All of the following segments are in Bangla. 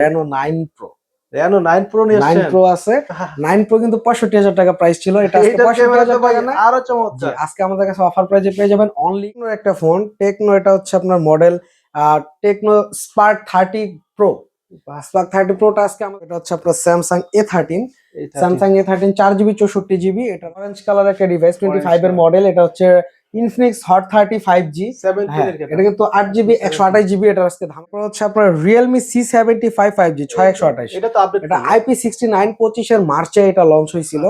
Reno nine pro Reno nine pro নিয়ে নাইন প্রো আছে। নাইন প্রো কিন্তু পঁয়ষট্টি হাজার টাকা প্রাইস ছিল। এটা পঁয়ষট্টি হাজার টাকা না? আরও চমৎকার। আজকে আমাদের কাছে অফার প্রাইজে পেয়ে যাবেন অনলি একটা ফোন টেকনো এটা হচ্ছে আপনার model Tecno Spark thirty Pro Spark thirty প্রোটা আজকে আমাদের এটা হচ্ছে আপনার Samsung A thirteen Samsung A thirteen চার জিবি চৌষট্টি জিবি এটা অরেঞ্জ কালার একটা ডিভাইস টোয়েন্টি ফাইভ এর মডেল এটা হচ্ছে Infinix Hot thirty five G এটা কিন্তু আট জিবি একশো আঠাশ জিবি এটা আজকে দাম। হচ্ছে আপনার Realme C seventy five five G ছয় একশো আঠাশ। এটা আইপি সিক্সটি নাইন পঁচিশের মার্চে এটা লঞ্চ হয়েছিল।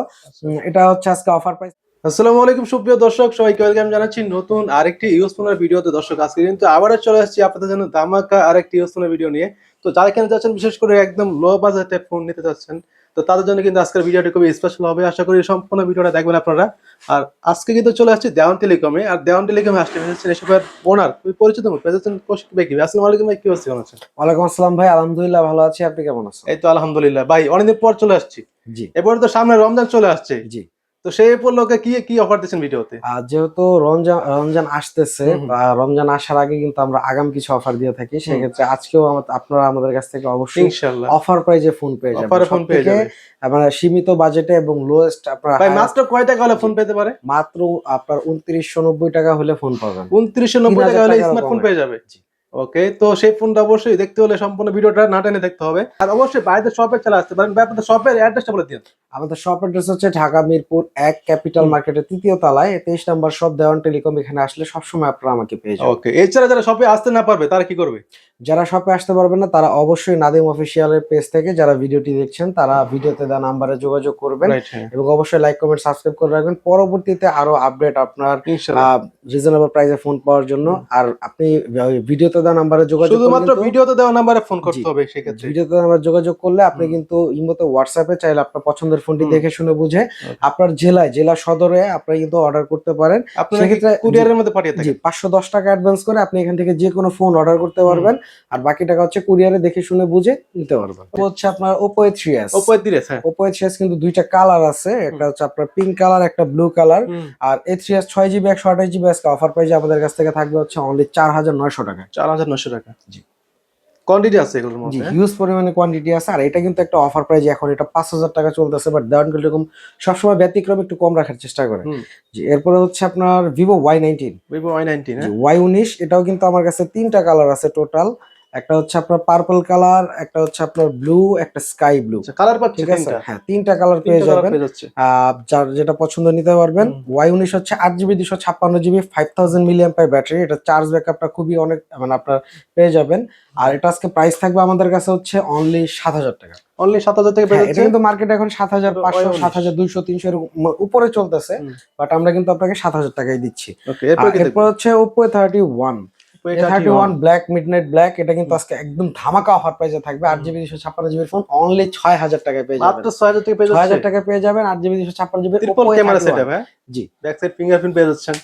এটা হচ্ছে আজকে অফার প্রাইস আসসালামু আলাইকুম সুপ্রিয় দর্শক সবাইকে ওয়েলকাম জানাচ্ছি নতুন আরেকটি ইউজফোনের ভিডিওতে। দর্শক আজকে কিন্তু আবারও চলে আসছি আপনাদের জন্য ধামাকা আরেকটি ইউজফোনের ভিডিও নিয়ে। তো যারা এখানে যাচ্ছেন বিশেষ করে একদম লো বাজেটে ফোন নিতে যাচ্ছেন তো তাদের জন্য কিন্তু আজকের ভিডিওটি খুবই স্পেশাল হবে। আশা করি সম্পূর্ণ ভিডিওটা দেখবেন আপনারা। আর আজকে কিন্তু চলে আসছে দেওয়ান টেলিকমে। আর দেওয়ান টেলিকমে আসতে পেরেছেন এসবের ওনার খুবই পরিচিত মুখ। কৌশিক বেকি আসসালামু আলাইকুম ভাই কি হচ্ছে কেমন আছেন? ওয়ালাইকুম আসসালাম ভাই আলহামদুলিল্লাহ ভালো আছি। আপনি কেমন আছেন? এই তো আলহামদুলিল্লাহ। ভাই অনেকদিন পর চলে আসছি। জি। এবারে তো সামনে রমজান চলে আসছে। জি। তো সেই উপলক্ষে কি কি অফার দিচ্ছেন ভিডিওতে? যেহেতু রমজান রমজান আসতেছে রমজান আসার আগে কিন্তু আমরা আগাম কিছু অফার দিয়ে থাকি সেক্ষেত্রে আজকেও আপনারা আমাদের কাছ থেকে অবশ্যই ইনশাআল্লাহ অফার প্রাইজে ফোন পেয়ে যাবেন। অফারে ফোন পেয়ে সবথেকে, যাবে। মানে সীমিত বাজেটে এবং লোয়েস্ট আপনার ভাই মাত্র কয় টাকা হলে ফোন পেতে পারে? মাত্র আপনার উনত্রিশশো নব্বই টাকা হলে ফোন পাবেন। উনত্রিশশো নব্বই টাকা হলে স্মার্টফোন পেয়ে যাবে। জি। ওকে তো সেই ফোনটা অবশ্যই দেখতে হলে সম্পূর্ণ ভিডিওটা না টেনে দেখতে হবে। আর অবশ্যই বাইরে শপে চলে আসতে পারেন বা আপনাদের শপের অ্যাড্রেসটা বলে দিন। আমাদের শপ অ্যাড্রেস হচ্ছে ঢাকা মিরপুর এক ক্যাপিটাল মার্কেটের তৃতীয় তলায়। তেইশ নম্বর শপ দেওয়ান টেলিকম এখানে আসলে সবসময় আপনারা আমাকে পেয়ে যাবেন। ওকে এছাড়া যারা শপে আসতে না পারবে তারা কি করবে? যারা শপে আসতে পারবেন না তারা অবশ্যই নাদিম অফিসিয়ালের পেজ থেকে যারা ভিডিওটি দেখছেন তারা ভিডিওতে দেওয়া নাম্বারে যোগাযোগ করবেন হ্যাঁ। এবং অবশ্যই লাইক কমেন্ট সাবস্ক্রাইব করে রাখবেন। পরবর্তীতে আরও আপডেট আপনার রিজনেবল প্রাইসে ফোন পাওয়ার জন্য। আর আপনি ভিডিওতে দেওয়া নাম্বারে যোগাযোগ শুধুমাত্র ভিডিওতে দেওয়া নাম্বারে ফোন করতে। হবে সেক্ষেত্রে। ভিডিওতে নাম্বার যোগাযোগ করলে আপনি। কিন্তু ইমোতে হোয়াটসঅ্যাপে চাইলে আপনার পছন্দের ফোনটি। দেখে শুনে বুঝে আপনার জেলায় জেলা সদরে আপনি কিন্তু অর্ডার করতে পারেন। সেক্ষেত্রে- কুরিয়ারের মধ্যে পাঠিয়ে থাকেন? পাঁচশো দশ টাকা অ্যাডভান্স করে আপনি এখান থেকে যে কোনো ফোন অর্ডার করতে পারবেন। আর বাকি টাকা হচ্ছে কুরিয়ারে দেখে শুনে বুঝে নিতে পারবেন। হচ্ছে আপনার Oppo A three S Oppo দিরেস হ্যাঁ। ওপো এ থ্রি এস কিন্তু দুইটা কালার আছে। একটা হচ্ছে আপনার পিঙ্ক কালার একটা ব্লু কালার আর এ থ্রি এস ছয় জিবি একশো আঠাশ জিবি আজকে অফার প্রাইজে আমাদের কাছ থেকে থাকবে হচ্ছে অনলি চার হাজার নয়শো টাকা। চার হাজার নয়শো টাকা। জি। কোয়ান্টিটি আছে এগুলোর মধ্যে? হিউজ পরিমাণে কোয়ান্টিটি আছে আর এটা কিন্তু একটা অফার প্রাইজ এখন এটা পাঁচ হাজার টাকা চলতেছে বাট দেওয়ান এরকম সবসময় ব্যতিক্রম একটু কম রাখার চেষ্টা করে। এরপরে হচ্ছে আপনার Vivo Y nineteen Vivo Y nineteen Y উনিশ এটাও কিন্তু আমার কাছে তিনটা কালার আছে টোটাল একটা হচ্ছে আপনার পার্পল কালার একটা হচ্ছে আপনার ব্লু একটা স্কাই ব্লু কালার পাচ্ছে ঠিক আছে? হ্যাঁ তিনটা কালার পেয়ে যাবেন। যার যেটা পছন্দ নিতে পারবেন। ওয়াই উনিশ হচ্ছে আট জিবি দুশো ছাপ্পান্ন GB five thousand milliamp battery এটা চার্জ ব্যাকআপটা খুবই অনেক মানে আপনার পেয়ে যাবেন। আর এটা আজকে প্রাইস থাকবে আমাদের কাছে হচ্ছে অনলি সাত হাজার টাকা। অনলি সাত হাজার থেকে হ্যাঁ, এটা কিন্তু মার্কেটে এখন সাত হাজার পাঁচশো সাত হাজার দুইশো তিনশো এরকম উপরে চলতেছে। বাট আমরা কিন্তু আপনাকে সাত হাজার টাকায় দিচ্ছি। এরপর হচ্ছে Oppo thirty one thirty one black midnight black এটা কিন্তু আজকে একদম ধামাকা অফার প্রাইসে থাকবে। আট জিবি দুশো ছাপ্পান্ন জিবির ফোন অনলি ছয় হাজার টাকায় পেয়ে যাবেন। মাত্র ছয় হাজার পেয়ে হাজার পেয়ে যাবেন আট জিবি দুশো ছাপ্পান্ন জিবি ক্যামেরা হ্যাঁ? জি। ব্যাক সাইড ফিঙ্গারপ্রিন্ট পেয়ে যাচ্ছেন।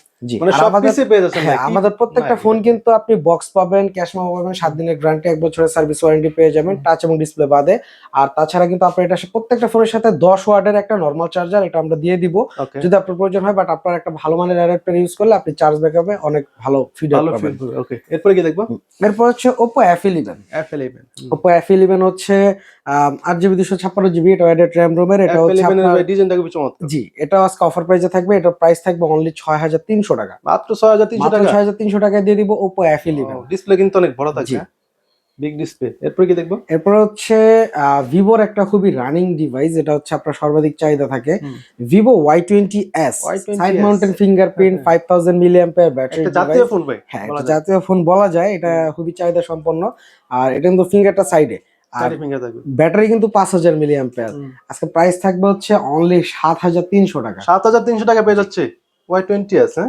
আমাদের পেয়ে যাচ্ছেন হ্যাঁ? আমাদের প্রত্যেকটা ফোন কিন্তু আপনি বক্স পাবেন ক্যাশ মেমো পাবেন সাত দিনের গ্যারান্টি এক বছরের সার্ভিস ওয়ারেন্টি পেয়ে যাবেন টাচ এবং ডিসপ্লে বাদে। আর তাছাড়া কিন্তু আপনার এটা প্রত্যেকটা ফোনের সাথে দশ ওয়াটের একটা নর্মাল চার্জার এটা আমরা দিয়ে দিব। যদি আপনার প্রয়োজন হয় বাট আপনার একটা ভালো মানের অ্যাডাপ্টার ইউজ করলে আপনি চার্জ ব্যাকআপে অনেক ভালো ফিডব্যাক পাবেন। ওকে এরপরে কি দেখব? এরপর হচ্ছে Oppo F eleven F eleven Oppo F eleven হচ্ছে আট জিবি দুশো ছাপ্পান্ন জিবি এটা অ্যাডেড র্যাম রোমের এটা ডিজাইনটা খুবই চমৎকার জি এটা আজকে অফার প্রাইসে থাকবে এটার প্রাইস থাকবে অনলি ছয় হাজার তিনশো টাকা। মাত্র ছয় হাজার তিনশো টাকা? ছয় হাজার তিনশো টাকায় দিয়ে দিব ওপো এফ ইলেভেন ডিসপ্লে কিন্তু অনেক বড় জি। বিগ ডিসপ্লে এরপর কি দেখব? এরপর হচ্ছে ভিভোর একটা খুবই রানিং ডিভাইস এটা হচ্ছে আপনার সর্বাধিক চাহিদা থাকে। Vivo Y twenty S Y20s side mountain fingerprint হ্যাঁ, ফাইভ থাউজেন্ড মিলিয়াম ব্যাটারি জাতীয় ফোন ভাই হ্যাঁ বলা যায়। জাতীয় ফোন বলা যায় এটা খুবই চাহিদা সম্পন্ন আর এটা কিন্তু ফিঙ্গারটা সাইডে ব্যাটারি কিন্তু পাঁচ হাজার মিলিয়াম আজকে প্রাইস থাকবে হচ্ছে অনলি সাত হাজার তিনশো টাকা। সাত হাজার তিনশো টাকা পেয়ে যাচ্ছে। ওয়াই টোয়েন্টি আছে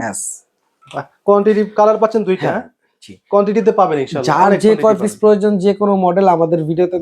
কোয়ান্টিটি কালার পাচ্ছেন দুইটা জি। কোয়ান্টিটিতে পাবেন ইনশাআল্লাহ যার যে quantity কয় পিস প্রয়োজন যে কোনো মডেল আমাদের ভিডিওতে?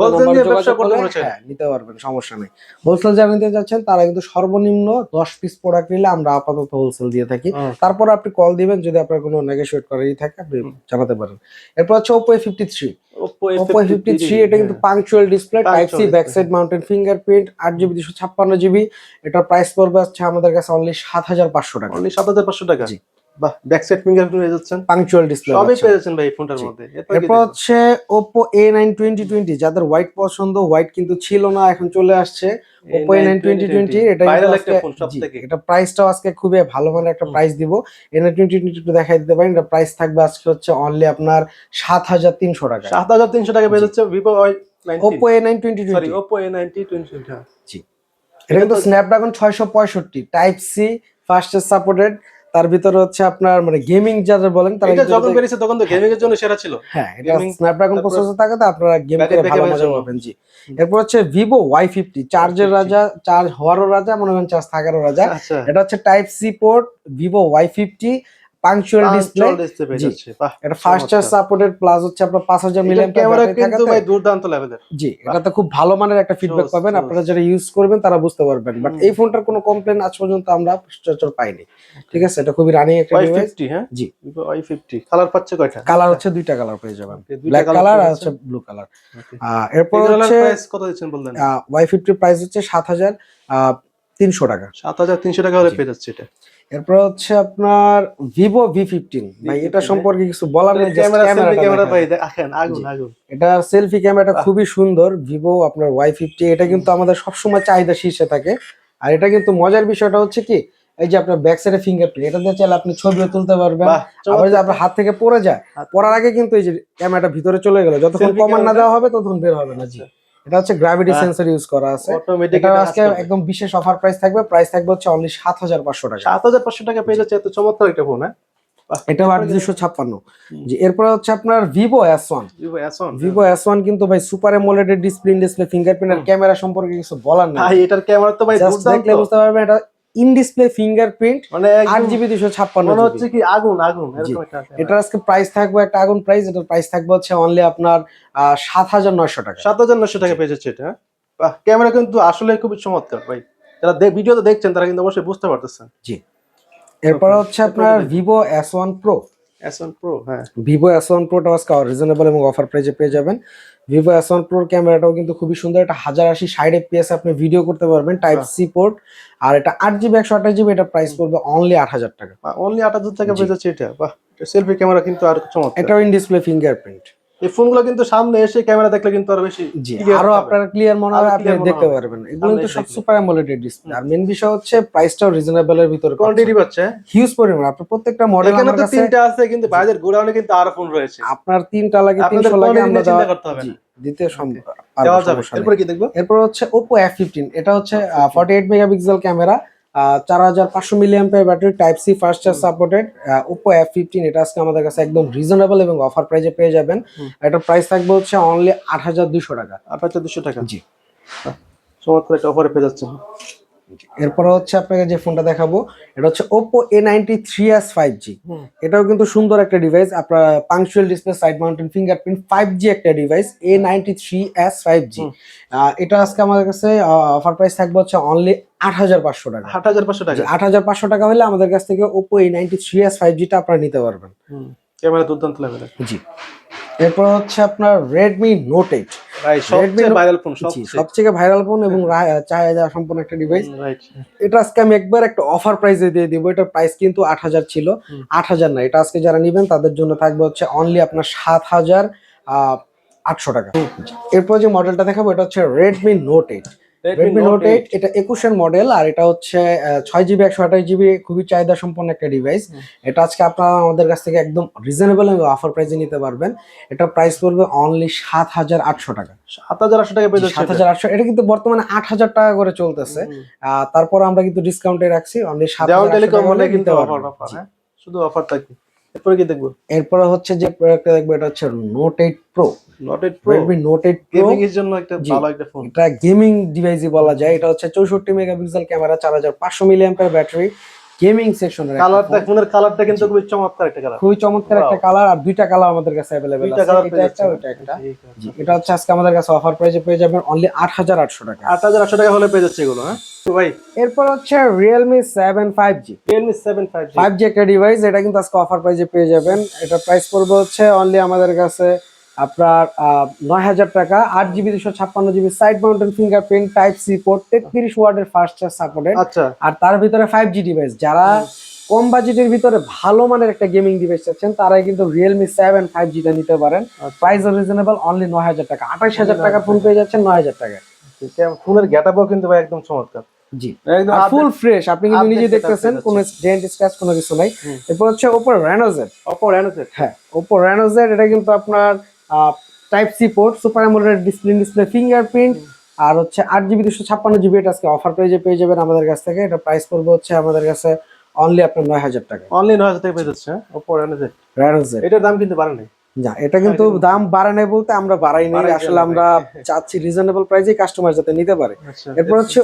হ্যাঁ নিতে পারবেন সমস্যা নেই। হোলসেল যারা নিতে যাচ্ছেন তারা কিন্তু সর্বনিম্ন দশ পিস প্রোডাক্ট নিলে আমরা আপাতত হোলসেল দিয়ে থাকি। তারপর আপনি কল দিবেন যদি আপনার কোনো নেগোশিয়েট করারই থাকে আপনি জানাতে পারেন। এরপর হচ্ছে Oppo fifty three Oppo Oppo fifty three এটা কিন্তু punctual display type C back side mountain fingerprint আট জিবি দুশো ছাপ্পান্ন জিবি এটার প্রাইস পড়বে হচ্ছে আমাদের কাছে অনলি সাত হাজার পাঁচশো টাকা। অনলি সাত হাজার পাঁচশো টাকা? জি। বাহ ব্যাক সাইড ফিঙ্গারপ্রিন্ট পেয়ে যাচ্ছেন। পাংচুয়াল ডিসপ্লে সবই পেয়ে যাচ্ছেন ভাই ফোনটার মধ্যে। এরপর কি এরপর দেখব? হচ্ছে Oppo A9 2020 যাদের হোয়াইট পছন্দ হোয়াইট কিন্তু ছিল না এখন চলে আসছে। Oppo A9 2020 এটা কিন্তু ভাইরাল একটা আজকে- ফোন সব এটা প্রাইসটাও আজকে খুবই ভালো একটা প্রাইস দিব। A9 2020 একটু দেখাই দিতে পারেন এটা প্রাইস থাকবে আজকে হচ্ছে অনলি আপনার সাত হাজার তিনশো টাকা। সাত হাজার তিনশো টাকা পেয়ে যাচ্ছে Vivo Y Oppo A9 sorry 2020 Oppo A ninety twenty হ্যাঁ। এটা কিন্তু টাইপ সি ফাস্টেস্ট সাপোর্টেড তার ভিতরে হচ্ছে আপনার মানে গেমিং যাদের বলেন তারা এটা যখন বেরিয়েছে তখন তো গেমিং এর জন্য সেরা ছিল। হ্যাঁ এটা স্ন্যাপড্রাগন প্রসেসর থাকে তো আপনারা গেম করে ভালো মজা পাবেন জি। এরপর হচ্ছে ভিভো ওয়াই ফিফটি চার্জের রাজা চার্জ হওয়ারও রাজা মনে করেন চার্জ থাকারও রাজা। আচ্ছা। এটা হচ্ছে type C port Vivo Y fifty punctual display display. এটা ফাস্ট চার্জ সাপোর্টেড প্লাস হচ্ছে আপনার পাঁচ হাজার মিলিয়ন ক্যামেরা কিন্তু ভাই দুর্দান্ত লেভেলের জি এটাতে খুব ভালো মানের একটা ফিডব্যাক পাবেন। আপনারা যারা ইউজ করবেন তারা বুঝতে পারবেন। বাট এই ফোনটার কোনো কমপ্লেন আজ পর্যন্ত আমরা সচরাচর পাইনি। ঠিক আছে? এটা খুবই রানিং একটা ডিভাইস হ্যাঁ? জি। ভিভো ওয়াই ফিফটি কালার পাচ্ছে কয়টা? কালার হচ্ছে দুইটা কালার পেয়ে যাবেন। ব্ল্যাক কালার আর। হচ্ছে ব্লু কালার। এরপর হচ্ছে প্রাইস কত দিচ্ছেন বললেন? ওয়াই ফিফটির প্রাইস হচ্ছে সাত হাজার তিনশো টাকা। সাত হাজার তিনশো টাকা হলে পেয়ে যাচ্ছে এটা। এরপর হচ্ছে আপনার ভিভো ভি ফিফটিন ভাই এটা সম্পর্কে কিছু বলার নেই ক্যামেরা ভাই দেখেন আগুন আগুন। এটা সেলফি ক্যামেরাটা খুবই সুন্দর ভিভো আপনার ওয়াই ফিফটি এটা কিন্তু আমাদের সবসময় চাহিদা শীর্ষে থাকে। আর এটা কিন্তু মজার বিষয়টা হচ্ছে কি এই যে আপনার ব্যাক সাইডে ফিঙ্গারপ্রিন্ট এটা দিয়ে চাইলে আপনি ছবিও তুলতে পারবেন। আবার যে আপনার হাত থেকে পড়ে যায় পড়ার আগে কিন্তু এই যে ক্যামেরাটা ভিতরে চলে গেল যতক্ষণ কমান না দেওয়া হবে ততক্ষণ বের হবে না জি। এটা হচ্ছে গ্র্যাভিটি সেন্সর ইউজ করা আছে। এটা আজকে একদম বিশেষ অফার প্রাইস থাকবে। প্রাইস থাকবে হচ্ছে অনলি সাত হাজার পাঁচশো টাকা। সাত হাজার পাঁচশো টাকা পেয়ে যাচ্ছে এত চমৎকার একটা ফোন হ্যাঁ? এটা আট দুশো ছাপ্পান্ন। যে এরপর হচ্ছে আপনার Vivo S one Vivo S one কিন্তু ভাই সুপার এমোলেডের ডিসপ্লে ডিসপ্লে ফিঙ্গারপ্রিন্ট আর ক্যামেরা সম্পর্কে কিছু বলার নাই। ভাই এটার ক্যামেরা তো ভাই দেখলে বুঝতে পারবেন এটা ইন ডিসপ্লে ফিঙ্গারপ্রিন্ট মানে 8GB 256 মানে হচ্ছে কি আগুন আগুন এরকম এটা আজকে প্রাইস থাকবে একটা আগুন প্রাইস এটার প্রাইস থাকবে হচ্ছে অনলি আপনার 7900 টাকা। 7900 টাকা পেয়ে যাচ্ছে এটা ক্যামেরা কিন্তু আসলে খুব চমৎকার ভাই। যারা ভিডিও তো দেখছেন তারা কিন্তু অবশ্যই বুঝতে পারতেছেন। জি। এরপর হচ্ছে আপনার Vivo S1 Pro S1 Pro হ্যাঁ। Vivo S1 Proটা আজকে রিজনেবল এবং অফার প্রাইজে পেয়ে যাবেন। Vivo S1 প্রোর ক্যামেরাটাও কিন্তু খুবই সুন্দর। এটা 1080 60 fps আপনি ভিডিও করতে পারবেন টাইপ সি পোর্ট আর এটা 8GB 128GB এটা প্রাইস পড়বে অনলি 8000 টাকা। অনলি 8000 টাকা পেয়ে এটা। বাহ সেলফি ক্যামেরা কিন্তু আর চমৎকার। এটাও ইন ডিসপ্লে ফিঙ্গারপ্রিন্ট এই ফোনগুলো কিন্তু সামনে এসে ক্যামেরা দেখলে কিন্তু আরও বেশি জি আরও। আপনার ক্লিয়ার মনে হবে আপনি দেখতে পারবেন। এগুলো কিন্তু সব সুপার অ্যামোলেডেড ডিসপ্লে আর মেন বিষয় হচ্ছে প্রাইসটাও রিজনেবল এর ভিতরে কোয়ান্টিটি পাচ্ছে। হিউজ পরিমাণ। আপনার প্রত্যেকটা মডেল এখানে তো তিনটা আছে কিন্তু বাইরের গোডাউনে কিন্তু আরও ফোন রয়েছে। আপনার তিনটা লাগে আপনাদের তিনশো লাগে আমরা চিন্তা করতে হবে না। দিতে সম্ভব। এরপরে কি দেখব? এরপর হচ্ছে ওপো এফ ফিফটিন এটা হচ্ছে ফর্টি এইট মেগাপিক্সেল ক্যামেরা চার হাজার পাঁচশো milliamp battery type C fast charge supported Oppo F fifteen এটা আজকে আমাদের কাছে একদম রিজনেবল এবং অফার প্রাইজে পেয়ে যাবেন। এটার প্রাইস থাকবে হচ্ছে অনলি আট হাজার দুশো টাকা। আট হাজার দুশো টাকা? জি। চমৎকার একটা অফারে পেয়ে যাচ্ছে এরপর হচ্ছে আপনাকে যে ফোনটা দেখাবো এটা হচ্ছে Oppo A ninety three S five G এটাও কিন্তু সুন্দর একটা ডিভাইস আপনার punctual display side mountain fingerprint five G একটা device A ninety three S five G. এটা আজকে আমাদের কাছে অফার প্রাইস থাকবে হচ্ছে অনলি আট হাজার পাঁচশো টাকা। আট হাজার পাঁচশো টাকা? আট হাজার পাঁচশো টাকা হলে আমাদের কাছ থেকে Oppo A ninety three S five জিটা আপনারা নিতে পারবেন। ক্যামেরা দুর্দান্ত লেভেলের জি। এরপর হচ্ছে আপনার রেডমি নোট এইট সবচেয়ে ভাইরাল ফোন সবচেয়ে। ভাইরাল ফোন এবং রা- চাহিদা সম্পন্ন একটা ডিভাইস এটা আজকে আমি একবার একটা অফার প্রাইসে দিয়ে দিব। এটার প্রাইস কিন্তু আট হাজার ছিল। আট হাজার না এটা আজকে যারা নেবেন তাদের জন্য থাকবে হচ্ছে অনলি আপনার সাত হাজার আটশো টাকা। এরপর যে মডেলটা দেখাবো এটা হচ্ছে Redmi Note eight Redmi Note eight এটা একুশের মডেল আর এটা হচ্ছে ছয় জিবি একশো আঠাশ জিবি খুবই চাহিদা সম্পন্ন একটা ডিভাইস এটা আজকে আপনারা আমাদের কাছ থেকে একদম রিজনেবল অফার প্রাইসে নিতে পারবেন। এটা প্রাইস পড়বে অনলি সাত হাজার আটশো টাকা। সাত হাজার আটশো টাকা সাত হাজার আটশো এটা কিন্তু বর্তমানে আট হাজার টাকা করে চলতেছে। তারপর আমরা কিন্তু ডিসকাউন্টে রাখছি অনলি সাত হাজার কিন্তু। হ্যাঁ? শুধু অফার থাকবে এরপরে কি দেখব? এরপরে হচ্ছে যে প্রোডাক্টটা দেখব এটা হচ্ছে Note eight Pro Note eight Pro Redmi Note eight Pro gaming এর জন্য একটা ভালো একটা ফোন এটা গেমিং ডিভাইসই বলা যায়। এটা হচ্ছে চৌষট্টি মেগাপিক্সেল ক্যামেরা চার হাজার পাঁচশো মিলিয়াম্পের ব্যাটারি গেমিং কালারটা ফোনের কালারটা কিন্তু খুবই চমৎকার একটা কালার খুবই চমৎকার একটা কালার আর দুইটা কালার আমাদের কাছে দুইটা আছে। এটা একটা একটা। এটা হচ্ছে আজকে আমাদের কাছে অফার প্রাইসে পেয়ে যাবেন অনলি আট হাজার আটশো টাকা। আট হাজার আটশো টাকা হলে পেয়ে যাচ্ছে এগুলো হ্যাঁ? তো ভাই এরপর হচ্ছে five G Realme seven five five G একটা ডিভাইস এটা কিন্তু আজকে অফার প্রাইসে পেয়ে যাবেন। এটা প্রাইস পড়বে হচ্ছে অনলি আমাদের কাছে আপনার নয় হাজার টাকা আট জিবি দুশো ছাপ্পান্ন GB side mountain fingerprint type C port তেত্রিশ ওয়ার্ডের ফাস্ট চার্জ সাপোর্টেড আচ্ছা। আর তার ভিতরে ফাইভ জি ডিভাইস যারা কম বাজেটের ভিতরে ভালো মানের একটা গেমিং ডিভাইস চাচ্ছেন তারাই কিন্তু রিয়েলমি সেভেন ফাইভ জিটা নিতে পারেন। প্রাইস রিজনেবল অনলি নয় হাজার টাকা। আঠাশ হাজার টাকা ফোন পেয়ে যাচ্ছেন নয় হাজার টাকা ফোনের গেটআপও কিন্তু ভাই একদম চমৎকার। জি। একদম ফুল ফ্রেশ আপনি কিন্তু নিজে দেখতেছেন কোনো ডেন্ট স্ক্র্যাচ কোনো কিছু নাই। হুম। এরপর হচ্ছে Oppo Reno Z Oppo Reno হ্যাঁ ওপো রেনোজেড এটা কিন্তু আপনার type C port super AMOLED display display fingerprint আর হচ্ছে আট জিবি দুশো ছাপ্পান্ন জিবি এটা আজকে অফার পেয়ে পেয়ে যাবেন আমাদের কাছ থেকে। এটা প্রাইস পড়বে হচ্ছে আমাদের কাছে অনলি আপনার নয় হাজার টাকা অনলি নয় হাজার টাকা পেয়ে যাচ্ছে রেনো রেনোজেড এটার দাম কিন্তু বাড়ে নাই। না এটা কিন্তু দাম বাড়ানো বলতে আমরা বাড়াই আসলে আমরা চাচ্ছি রিজনেবল প্রাইসে কাস্টমার যাতে নিতে পারে। আচ্ছা এরপর হচ্ছে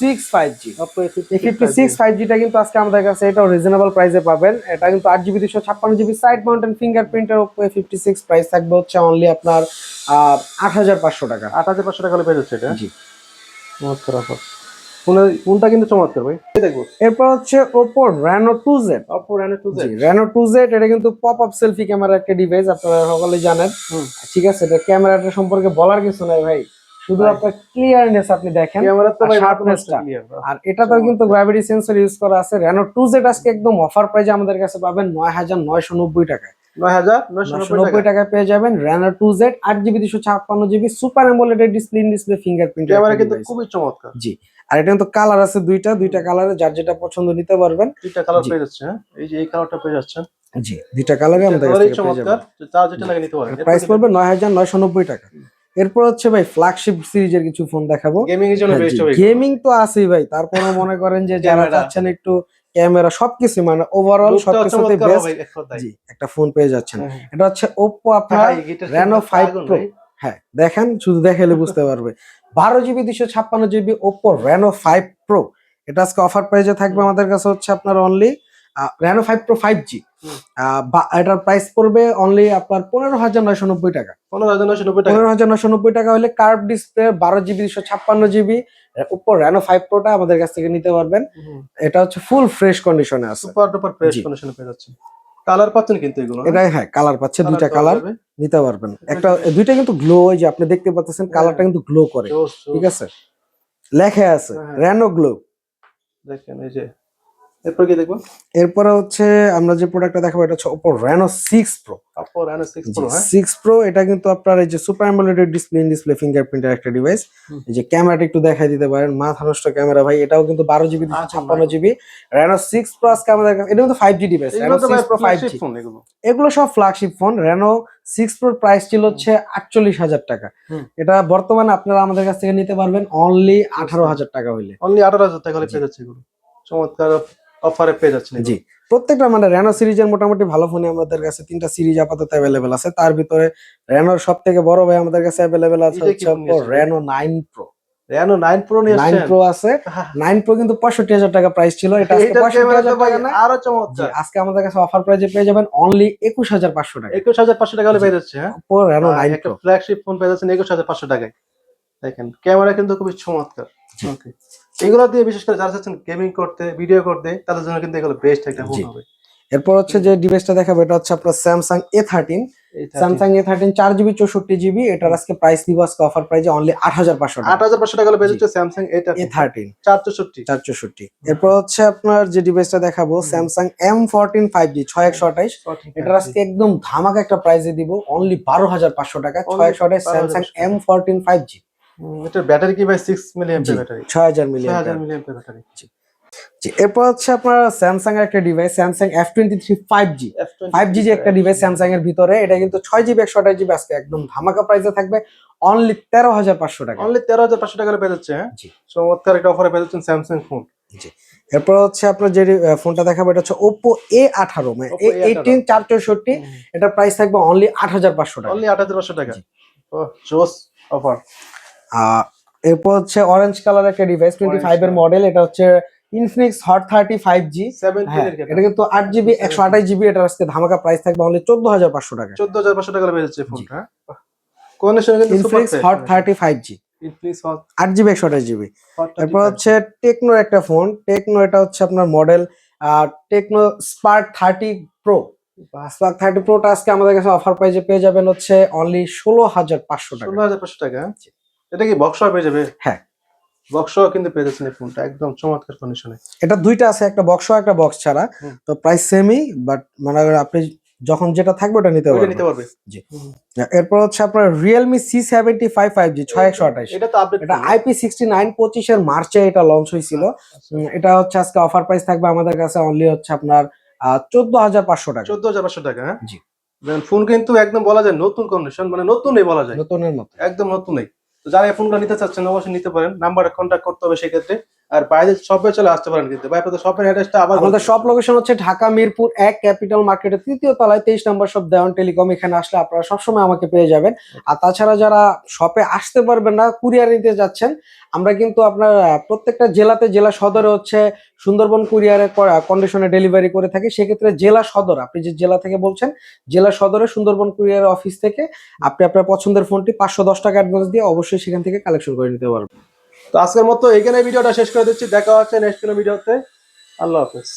six five G Oppo A fifty six five জিটা কিন্তু আজকে আমাদের কাছে এটাও রিজনেবল প্রাইসে পাবেন। এটা কিন্তু আট জিবি দুশো ছাপ্পান্ন জিবি সাইড মাউন্টেন ফিঙ্গারপ্রিন্টের ওপো ফিফটি সিক্স প্রাইস থাকবে হচ্ছে অনলি আপনার আট হাজার পাঁচশো টাকা। আট হাজার পাঁচশো টাকা হলে পেয়ে যাচ্ছে এটা? জি। ফোনের ফোনটা কিন্তু চমৎকার ভাই। দেখব এরপর হচ্ছে Oppo Reno two Z Oppo Reno two G Reno two Z এটা কিন্তু পপ আপ সেলফি ক্যামেরা একটা ডিভাইস আপনারা সকলেই জানেন। ঠিক আছে এটা ক্যামেরাটা সম্পর্কে বলার কিছু নাই ভাই। শুধু আপনার ক্লিয়ারনেস আপনি দেখেন ক্যামেরা তো আর ভাই sharpness টা। ক্লিয়ার আর এটাতেও কিন্তু গ্র্যাভিটি সেন্সর ইউজ করা আছে। রেনো টু জেড আজকে একদম অফার প্রাইজে আমাদের কাছে পাবেন নয় হাজার নয়শো নব্বই টাকায়। নব্বই টাকা পেয়ে যাবেন রেনো টু জেড আট জিবি দুশো ছাপ্পান্ন GB super AMOLED display display fingerprint camera কিন্তু খুবই চমৎকার। জি। আর এটা কিন্তু কালার আছে দুইটা দুইটা কালারে যার যেটা পছন্দ নিতে পারবেন। দুইটা কালার পেয়ে যাচ্ছে হ্যাঁ? এই যে এই কালারটা পেয়ে যাচ্ছেন। জি দুইটা কালারে আমাদের কাছ পেয়ে যাবেন। চার যেটা লাগে নিতে পারেন। প্রাইস পড়বে নয় হাজার নয়শো নব্বই টাকা। এরপর হচ্ছে ভাই ফ্ল্যাগশিপ সিরিজের কিছু ফোন দেখাবো। গেমিং এর জন্য বেস্ট হবে গেমিং তো আছেই ভাই। তারপরে মনে করেন যে যারা চাচ্ছেন একটু ক্যামেরা সবকিছু মানে ওভারঅল সবকিছুতে বেস্ট জি একটা ফোন পেয়ে যাচ্ছেন। হ্যাঁ, হ্যাঁ। এটা হচ্ছে ওপ্পো আপনার Reno 5 Pro। হ্যাঁ দেখেন শুধু দেখালে বুঝতে পারবে। বারো জিবি দুশো ছাপ্পান্ন GB Oppo Reno five Pro এটা আজকে অফার প্রাইজে থাকবে আমাদের কাছে হচ্ছে আপনার only Reno five Pro five G. এটার প্রাইস পড়বে অনলি আপনার পনেরো হাজার নয়শো নব্বই টাকা। পনেরো হাজার নয়শো নব্বই টাকা। পনেরো হাজার নয়শো নব্বই টাকা হলে কার্ভ ডিসপ্লে বারো জিবি দুশো ছাপ্পান্ন জিবি ওপ্পো রেনো ফাইভ প্রোটা আমাদের কাছ থেকে নিতে পারবেন। এটা হচ্ছে ফুল ফ্রেশ কন্ডিশনে আছে। সুপার ডুপার ফ্রেশ কন্ডিশনে পেয়ে যাচ্ছে কালার পাচ্ছেন কিন্তু এগুলো এটা হ্যাঁ কালার পাচ্ছে দুইটা কালার নিতে পারবেন। একটা দুইটা কিন্তু গ্লো ওই যে আপনি দেখতে পাচ্ছেন কালারটা কিন্তু গ্লো করে ঠিক আছে? লেখা আছে র্যানো রেনো গ্লো দেখেন এই যে এরপর কি দেখব? এরপরে হচ্ছে আমরা যে প্রোডাক্টটা দেখাবো এটা হচ্ছে Oppo Reno six Pro Oppo Reno six Pro হ্যাঁ? সিক্স প্রো এটা কিন্তু আপনার এই যে সুপার অ্যামোলেড ডিসপ্লে ডিসপ্লে ফিঙ্গারপ্রিন্টের একটা ডিভাইস। এই যে ক্যামেরাটা একটু দেখাই দিতে পারেন মাথা নষ্ট ক্যামেরা ভাই এটাও কিন্তু বারো জিবি আচ্ছা, ছাপ্পান্ন জিবি রেনো সিক্স প্রো আজকে আমাদের এটা কিন্তু five G device six Pro five G phone এগুলো। এগুলো সব ফ্ল্যাগশিপ ফোন রেনো সিক্স প্রোর প্রাইস ছিল হচ্ছে আটচল্লিশ হাজার টাকা। এটা বর্তমানে আপনারা আমাদের কাছ থেকে নিতে পারবেন অনলি আঠারো হাজার টাকা হইলে। অনলি আঠারো হাজার টাকা হলে পেয়ে যাচ্ছে এগুলো। চমৎকার। অফারে পেয়ে যাচ্ছেন জি। প্রত্যেকটা মানে রেনো সিরিজের মোটামুটি ভালো ফোনে আমাদের কাছে তিনটা সিরিজ আপাতত অ্যাভেলেবেল আছে। তার ভিতরে রেনোর সব থেকে বড় ভাই আমাদের কাছে অ্যাভেলেবেল আছে হচ্ছে Reno nine Pro Reno nine Pro নিয়ে নাইন প্রো আছে। নাইন প্রো কিন্তু পঁয়ষট্টি হাজার টাকা প্রাইস ছিল। এটা পঁয়ষট্টি হাজার টাকা না? আরও চমৎকার। আজকে আমাদের কাছে অফার প্রাইজে পেয়ে যাবেন অনলি একুশ হাজার পাঁচশো টাকা। একুশ হাজার পাঁচশো টাকা হলে পেয়ে যাচ্ছে হ্যাঁ? রেনো নাইন একটা প্রো ফ্ল্যাগশিপ ফোন পেয়ে যাচ্ছেন একুশ হাজার পাঁচশো টাকায়। দেখেন ক্যামেরা কিন্তু খুবই চমৎকার। ওকে এগুলো দিয়ে বিশেষ করে যারা চাচ্ছেন গেমিং করতে ভিডিও করতে তাদের জন্য কিন্তু এগুলো বেস্ট একটা ফোন হবে। এরপর হচ্ছে যে ডিভাইসটা দেখাবো এটা হচ্ছে আপনার Samsung A thirteen Samsung A thirteen চার জিবি চৌষট্টি জিবি এটার আজকে প্রাইস দিব আজকে অফার প্রাইজে অনলি আট হাজার পাঁচশো আট টাকা হাজার পাঁচশো টাকা পেয়ে যাচ্ছে স্যামসাং এ থার্টিন চার চৌষট্টি। চার চৌষট্টি। এরপর হচ্ছে আপনার যে ডিভাইসটা দেখাবো Samsung M fourteen five G ছয় একশো আঠাইশ এটার আজকে একদম ধামাকা একটা প্রাইসে দিব অনলি বারো হাজার পাঁচশো টাকা। ছয় একশো আঠাইশ Samsung M fourteen five G এটার ব্যাটারি কি ভাই? সিক্স মিলিয়ন জি, ব্যাটারি। ছয় হাজার ছয় মিলিয়ন হাজার ব্যাটারি। জি এরপর হচ্ছে আপনার স্যামসাং এর একটা device Samsung F twenty three five G five G যে একটা ডিভাইস স্যামসাং এর ভিতরে এটা কিন্তু ছয় জিবি একশো আঠাশ জিবি আজকে একদম ধামাকা প্রাইসে থাকবে। অনলি তেরো হাজার পাঁচশো টাকা। অনলি তেরো হাজার পাঁচশো টাকা পেয়ে যাচ্ছে হ্যাঁ। চমৎকার একটা অফারে পেয়ে যাচ্ছেন স্যামসাং ফোন জি এরপর হচ্ছে আপনার যে ফোনটা দেখাবো এটা হচ্ছে ওপো এ আঠারো মানে এ A18 এইটিন চার চৌষট্টি। এটার প্রাইস থাকবে অনলি আট হাজার পাঁচশো টাকা। অনলি আট হাজার পাঁচশো টাকা। জোস অফার এরপর হচ্ছে অরেঞ্জ কালার একটা ডিভাইস টোয়েন্টি ফাইভ এর মডেল এটা হচ্ছে Infinix Hot thirty five G হ্যাঁ এটা কিন্তু আট জিবি একশো আঠাশ জিবি এটা আজকে ধামাকা প্রাইস থাকবে অনলি চোদ্দ হাজার পাঁচশো টাকা। চোদ্দ হাজার পাঁচশো টাকা যাচ্ছে ফোনটা হ্যাঁ? Infinix Hot thirty five G আট জিবি একশো আঠাশ জিবি হট এরপর হচ্ছে টেকনো একটা ফোন টেকনো এটা হচ্ছে আপনার model Tecno Spark thirty Pro Spark thirty প্রোটা আজকে আমাদের কাছে অফার প্রাইজে পেয়ে যাবেন হচ্ছে অনলি ষোলো হাজার পাঁচশো টাকা। ষোলো হাজার পাঁচশো টাকা। হ্যাঁ? এটা কি বক্স পেয়ে যাবে? হ্যাঁ। বক্স কিন্তু পেয়ে যাচ্ছেন এই ফোনটা একদম চমৎকার কন্ডিশনে এটা দুইটা আছে একটা বক্স একটা বক্স ছাড়া। তো প্রাইস সেমই বাট মনে আপনি যখন যেটা থাকবে ওটা নিতে পারবেন। নিতে পারবে। এরপর হচ্ছে আপনার Realme C seventy five five G ছয় একশো আঠাশ। এটা তো আপডেট এটা আইপি সিক্সটি নাইন পঁচিশের মার্চে এটা লঞ্চ হয়েছিল। এটা হচ্ছে আজকে অফার প্রাইস থাকবে আমাদের কাছে অনলি হচ্ছে আপনার চোদ্দ হাজার পাঁচশো টাকা। চোদ্দ হাজার পাঁচশো টাকা হ্যাঁ? জি। ফোন কিন্তু একদম বলা যায় নতুন কন্ডিশন মানে নতুনই বলা যায়। নতুনের মতো। একদম নতুনই। তো যারা এই ফোনগুলো নিতে চাচ্ছেন অবশ্যই নিতে পারেন। নাম্বারে কন্ট্যাক্ট করতে হবে সেক্ষেত্রে। আর বাইরে শপে চলে আসতে পারেন কিন্তু। ভাই, আপনাদের শপের অ্যাড্রেসটা আবার আমাদের সব লোকেশন হচ্ছে ঢাকা মিরপুর এক ক্যাপিটাল মার্কেটের তৃতীয় তলায় তেইশ নম্বর শপ দেওয়ান টেলিকম। এখানে আসলে আপনারা সবসময় আমাকে পেয়ে যাবেন। আর তাছাড়া যারা শপে আসতে পারবেন না কুরিয়ার নিতে যাচ্ছেন, আমরা কিন্তু আপনার প্রত্যেকটা জেলাতে জেলা সদরে হচ্ছে সুন্দরবন কুরিয়ারে কন্ডিশনে ডেলিভারি করে থাকি। সেক্ষেত্রে জেলা সদর, আপনি যে জেলা থেকে বলছেন, জেলা সদরে সুন্দরবন কুরিয়ার অফিস থেকে আপনি আপনার পছন্দের ফোনটি পাঁচশো দশ টাকা অ্যাডভান্স দিয়ে অবশ্যই সেখান থেকে কালেকশন করে নিতে পারবেন। তো আজকের মতো এখানে ভিডিওটা শেষ করে দিচ্ছি। দেখা হচ্ছে নেক্সট কোনো ভিডিওতে। আল্লাহ হাফেজ।